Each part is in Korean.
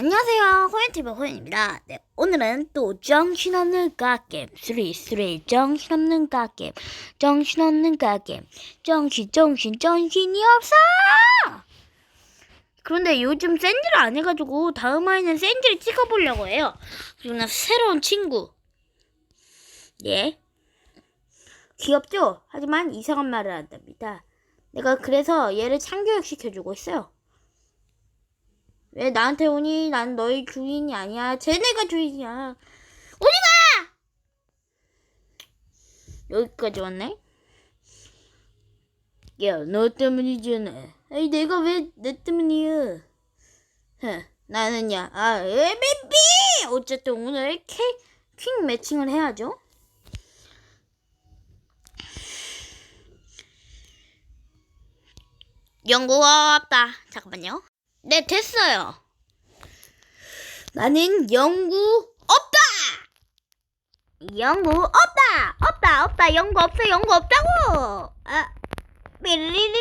안녕하세요. 호연TV 호연입니다. 네, 오늘은 또 정신없는 갓겜 3, 3 정신없는 갓겜 정신없는 갓겜 정신 정신 정신이 없어! 그런데 요즘 샌드를 안 해가지고 다음 화에는 샌드를 찍어보려고 해요. 그리고 새로운 친구 예 귀엽죠? 하지만 이상한 말을 한답니다. 내가 그래서 얘를 참교육 시켜주고 있어요. 왜 나한테 오니? 난 너희 주인이 아니야. 쟤네가 주인이야. 오지 마! 여기까지 왔네? 야, 너 때문이잖아. 아니, 내가 왜 내 때문이야? 흥, 나는야, 아, MVP! 어쨌든 오늘 캐, 퀵 매칭을 해야죠. 연구가 없다. 잠깐만요. 네, 됐어요. 나는 연구 없다! 연구 없다! 없다! 없다! 연구 없어! 연구 없다고! 아, 삐리리리리.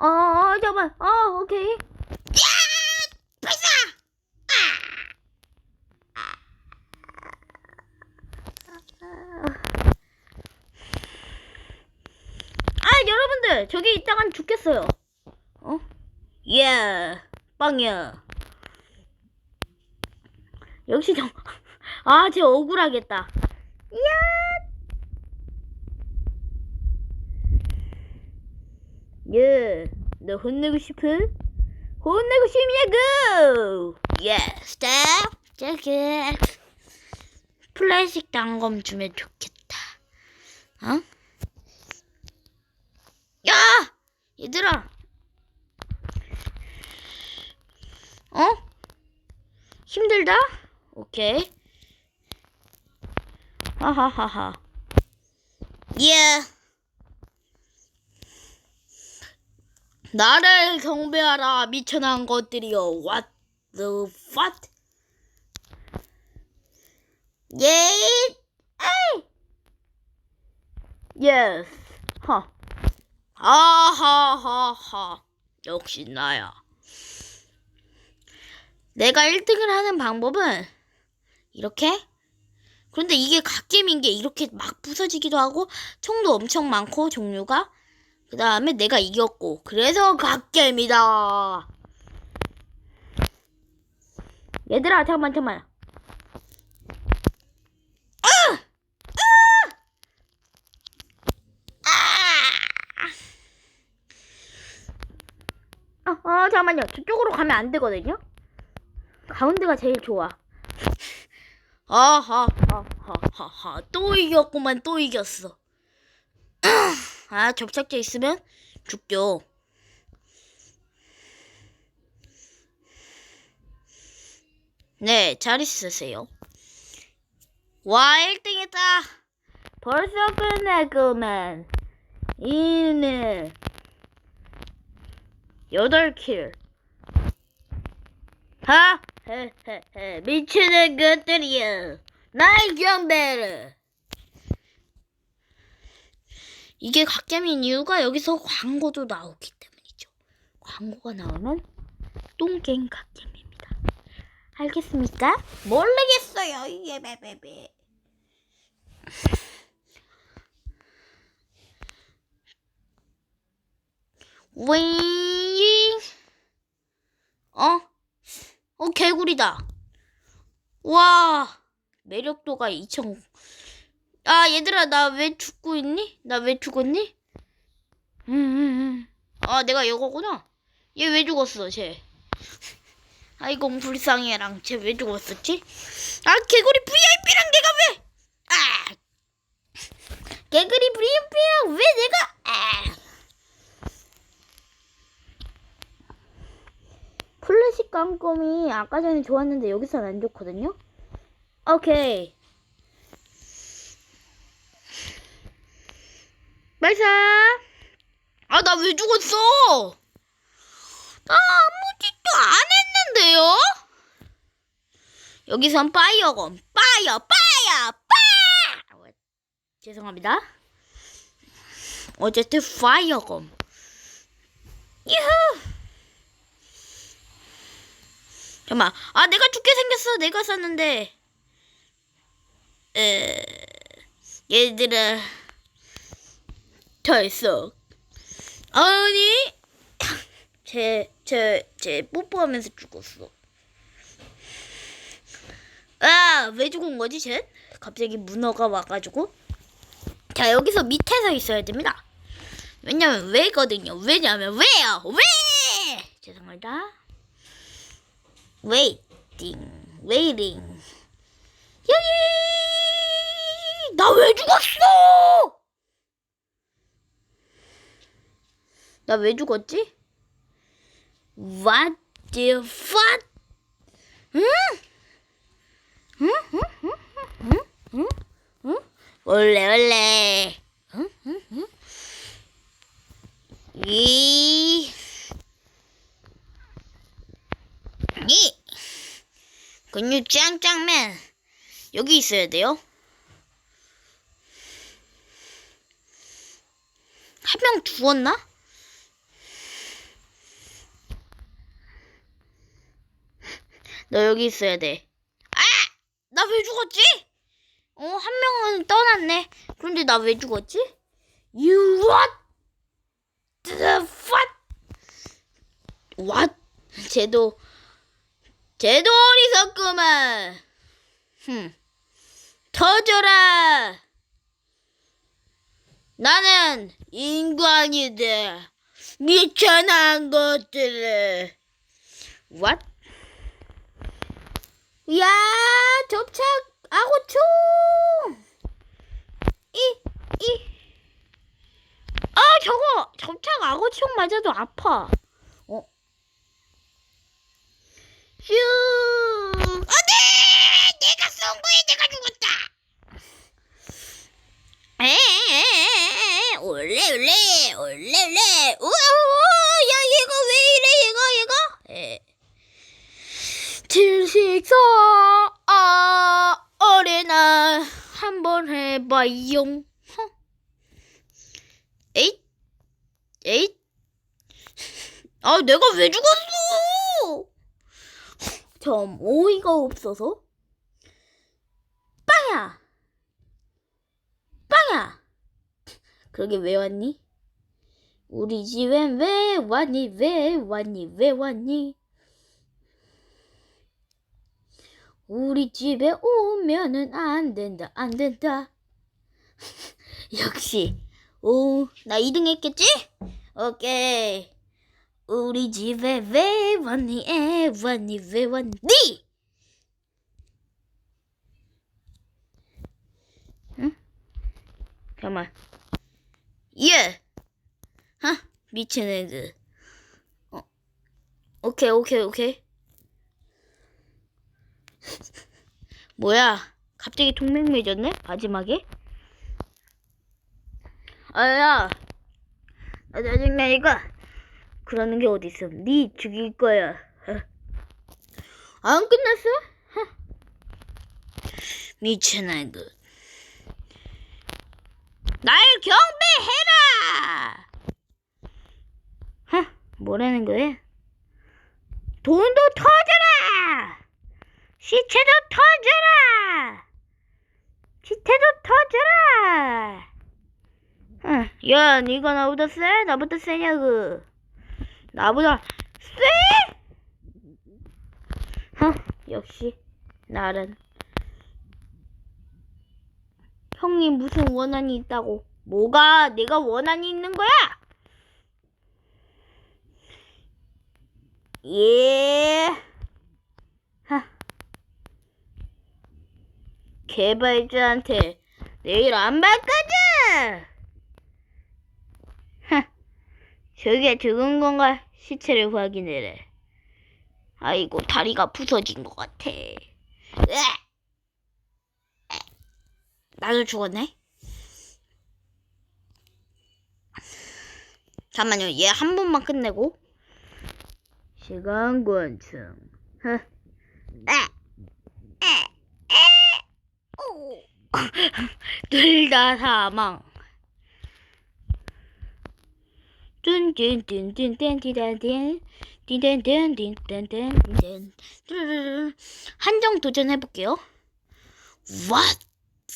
어, 어, 잠깐만. 어, 오케이. 야! 발사! 아, 여러분들! 저기 있다간 죽겠어요. 어? 예, 빵이야. 역시 정, 아, 쟤 억울하겠다. 야! 예, 너 혼내고 싶어? 혼내고 싶냐고! 예, 스탑! 저기, 플라스틱 단검 주면 좋겠다. 어? 야! 얘들아! 어? 힘들다? 오케이. 하하하하. 예. 나를 경배하라 미천한 것들이여. What the fuck? 예. 에이. Yes. 하. 아하하하. 역시 나야. 내가 1등을 하는 방법은 이렇게? 그런데 이게 갓겜인 게 이렇게 막 부서지기도 하고 총도 엄청 많고 종류가? 그 다음에 내가 이겼고. 그래서 갓겜이다. 얘들아 잠깐만 잠깐만. 아, 아, 잠깐만요. 저쪽으로 가면 안 되거든요. 가운데가 제일 좋아. 아하하하하하 또 이겼구만 또 이겼어. 아 접착제 있으면 죽죠. 네, 잘 있으세요. 와, 1등 했다. 벌써 끝내구만. 이는 여덟 킬. 하, 헤헤헤, 미치는 것들이여. 나의 경배를. 이게 갓겜인 이유가 여기서 광고도 나오기 때문이죠. 광고가 나오면 똥갱 갓겜입니다. 알겠습니까? 모르겠어요. 이게 베베베. 윙. 어? 어, 개구리다. 와, 매력도가 2천. 아, 얘들아, 나 왜 죽고 있니? 나 왜 죽었니? 음, 음, 음. 아, 내가 이거구나. 얘 왜 죽었어, 쟤? 아이고, 불쌍해랑 쟤 왜 죽었었지? 아, 개구리 VIP랑 내가 왜? 아! 개구리 VIP랑 왜 내가? 아! 플래시 깜꼼이 아까 전에 좋았는데 여기서는 안 좋거든요. 오케이. 발사. 아, 나 왜 죽었어? 나 아무 짓도 안 했는데요? 여기선 파이어건. 파이어, 파이어, 파! 죄송합니다. 어쨌든 파이어건. 유후! 잠깐만. 아, 내가 죽게 생겼어. 내가 쐈는데. 에, 얘들아. 털썩. 아니. 제, 제, 제 뽀뽀하면서 죽었어. 아, 왜 죽은 거지, 쟤? 갑자기 문어가 와가지고. 자, 여기서 밑에서 있어야 됩니다. 왜냐면 왜거든요. 왜냐면 왜요? 왜? 죄송합니다. 웨이팅, 웨이팅. 여기 나 왜 죽었어? 나 왜 죽었지? What the fuck? 응? 응? 응? 응? 응? 응? 응? 원래 원래. 응? 응? 응? 이, 이, 근육 짱짱맨 여기 있어야 돼요. 한 명 죽었나? 너 여기 있어야 돼. 아! 나 왜 죽었지? 어, 한 명은 떠났네. 그런데 나 왜 죽었지? You what? the fuck? What? 쟤도 쟤도 어리석구만. 흠. 터져라. 나는 인간이다. 미천한 것들을. What? 야, 접착 아고총. 이, 이. 아, 저거 접착 아고총 맞아도 아파. 어? 슈. 안돼! 내가 쏜 거에 내가 죽었다. 에에에에에 올레 올레 올레 올레 우와 야 얘가 왜 이래 얘가 얘가 에 질식사 아 어린아 한번 해봐용 허. 에잇 에잇 아 내가 왜 죽었어 좀 어이가 없어서? 빵야! 빵야! 그러게 왜 왔니? 우리 집엔 왜 왔니? 왜 왔니? 왜 왔니? 우리 집에 오면은 안 된다 안 된다. 역시. 오 나 2등 했겠지? 오케이 우리 집에 왜 왔니? 에 왔니? 왜 왔니? 응? 잠깐만. 예! 하? 미친 애들. 어. 오케이 오케이 오케이. 뭐야? 갑자기 동맹 맺었네? 마지막에? 아야! 나 짜증나니까 그러는 게 어딨어 니 죽일 거야 어. 안 끝났어? 하. 미친 아이들 날 경배해라 하, 뭐라는 거야? 돈도 터져라 시체도 터져라 시체도 터져라 응, 야, 니가 나보다 세? 나보다 세냐고. 나보다 세? huh, 역시 나는 형님 무슨 원한이 있다고? 뭐가 내가 원한이 있는 거야? 예. 하. 개발자한테 내일 안 바꿔줘. 저게 죽은 건가? 시체를 확인해래. 아이고 다리가 부서진 것 같아. 으악! 나도 죽었네. 잠깐만요. 얘 한 번만 끝내고. 시간 권총. 둘다 사망. 한정 도전해 볼게요. What?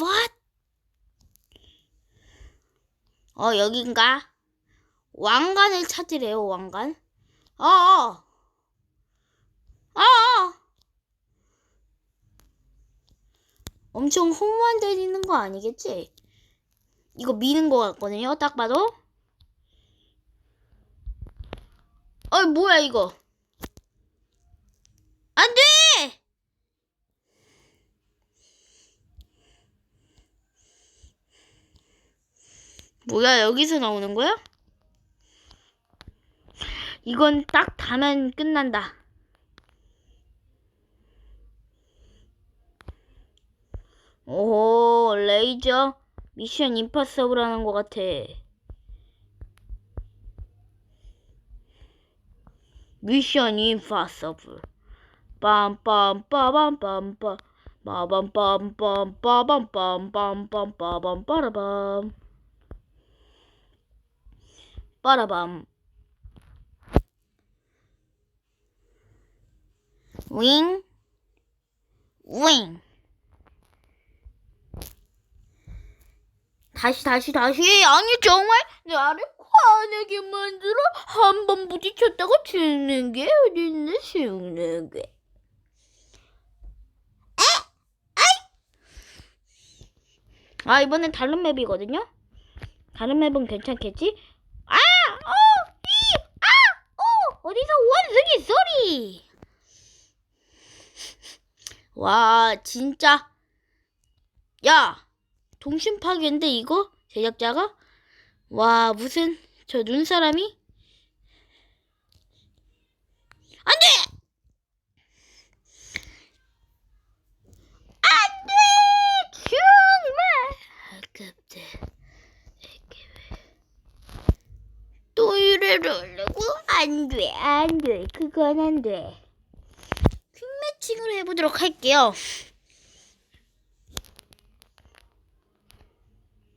What? 어 여긴가? 왕관을 찾으래요 왕관. 어. 어. 어. 어. 엄청 홈만 되는 거 아니겠지? 이거 미는 거 같거든요. 딱 봐도. 어 뭐야 이거? 안 돼! 뭐야 여기서 나오는 거야? 이건 딱 다면 끝난다. 오 레이저 미션 임파서블 하는 것 같아. 미션 임파서블. 빰빰빠밤빰빰 빠밤빰빰빰빰빰빰빰빰빰 빠라밤. 빠라밤. 윙 윙. 다시 다시 다시. 아니 정말? 나를 화내게 만들어? 한 번 부딪혔다고 죽는 게 어딨나 죽는 게 아 이번엔 다른 맵이거든요? 다른 맵은 괜찮겠지? 아! 어! 이! 아! 어! 어디서 원숭이 소리! 와 진짜? 야! 동심 파괴인데 이거? 제작자가? 와 무슨 저 눈사람이? 안 돼! 안 돼! 정말! 아깝다. 이게 왜또 이래를 하려고? 안 돼 안 돼. 그건 안 돼. 퀵매칭을 해보도록 할게요.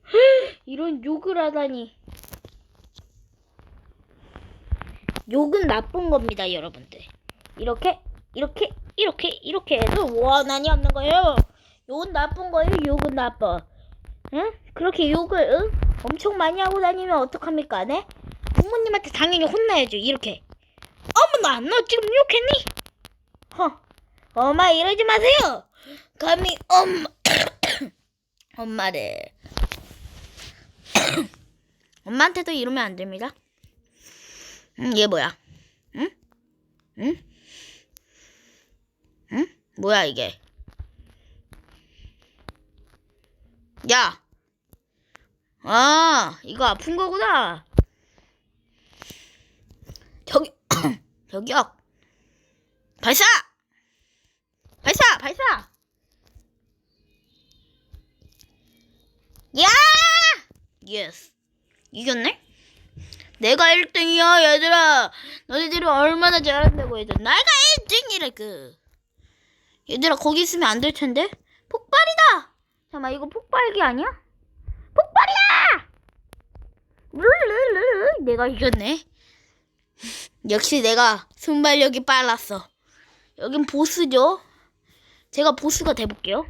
이런 욕을 하다니. 욕은 나쁜 겁니다, 여러분들. 이렇게, 이렇게, 이렇게, 이렇게 해도 원한이 없는 거예요. 욕은 나쁜 거예요, 욕은 나빠. 응? 그렇게 욕을, 응? 엄청 많이 하고 다니면 어떡합니까, 네? 부모님한테 당연히 혼나야죠, 이렇게. 어머나, 너 지금 욕했니? 허, 엄마 이러지 마세요. 감히 엄마, 엄마를. 엄마한테도 이러면 안 됩니다. 응, 얘 뭐야? 응? 응? 응? 뭐야 이게? 야! 아, 이거 아픈 거구나. 저기, 저기요. 발사! 발사! 발사! 야! 예스. 이겼네? 내가 1등이야, 얘들아. 너희들이 얼마나 잘한다고 해도 내가 1등이래, 그. 얘들아, 거기 있으면 안 될 텐데? 폭발이다! 잠깐만, 이거 폭발기 아니야? 폭발이야! 룰루루, 내가 이겼네. 역시 내가 순발력이 빨랐어. 여긴 보스죠? 제가 보스가 돼볼게요.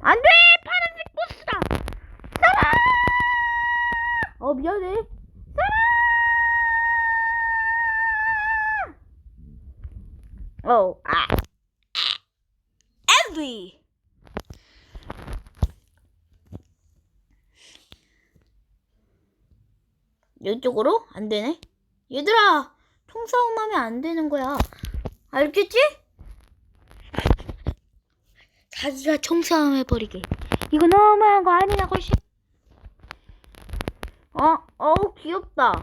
안 돼! 파란색 보스다! 살아! 어, 미안해. 살아! 어, 아. 에브리! 이쪽으로? 안 되네? 얘들아! 총싸움 하면 안 되는 거야. 알겠지? 자기가 총싸움 해버리게. 이거 너무한 거 아니냐고, 씨. 어, 어우, 귀엽다.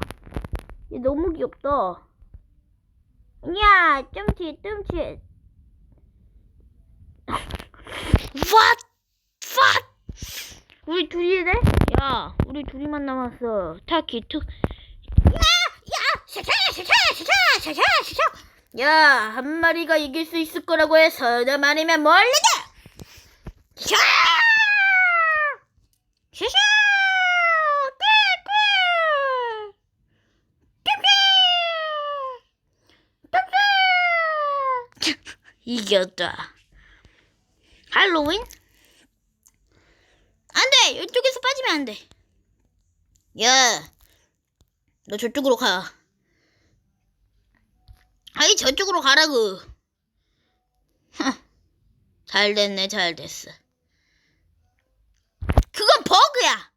얘 너무 귀엽다. 야, 뜸치, 뜸치. What? What? 우리 둘이네? 야, 우리 둘이만 남았어. 타키, 투. 야, 야, 샤샤, 샤샤, 샤샤, 샤샤, 샤샤. 야, 한 마리가 이길 수 있을 거라고 해서 너 말이면 멀리다. 샤! 샤샤! 꿀꿀! 이겼다. 할로윈? 안 돼! 이쪽에서 빠지면 안 돼. 야, 너 저쪽으로 가. 아이, 저쪽으로 가라고. 헉, 잘 됐네, 잘 됐어. 그건 버그야!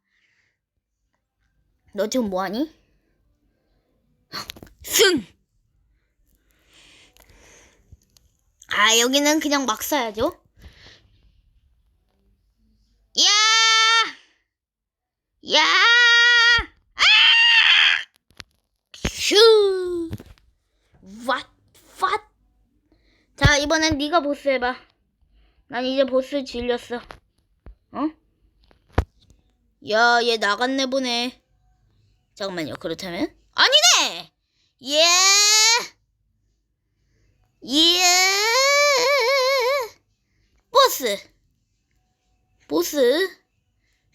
너 지금 뭐하니? 승! 아, 여기는 그냥 막 써야죠. 야! 야! 아! 휴! 왓, 왓. 자, 이번엔 네가 보스 해봐. 난 이제 보스 질렸어. 어? 야, 얘 나갔네 보네. 잠깐만요. 그렇다면? 아니네! 예! 예! 보스! 보스?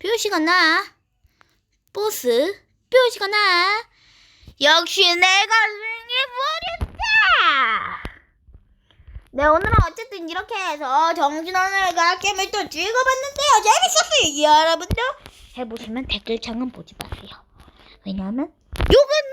표시가 나. 보스? 표시가 나. 역시 내가 승리버렸다! 네, 오늘은 어쨌든 이렇게 해서 정신없는 게임을 또 즐거웠는데요. 재밌었어요. 여러분도 해보시면 댓글창은 보지 마세요. 왜냐하면 욕은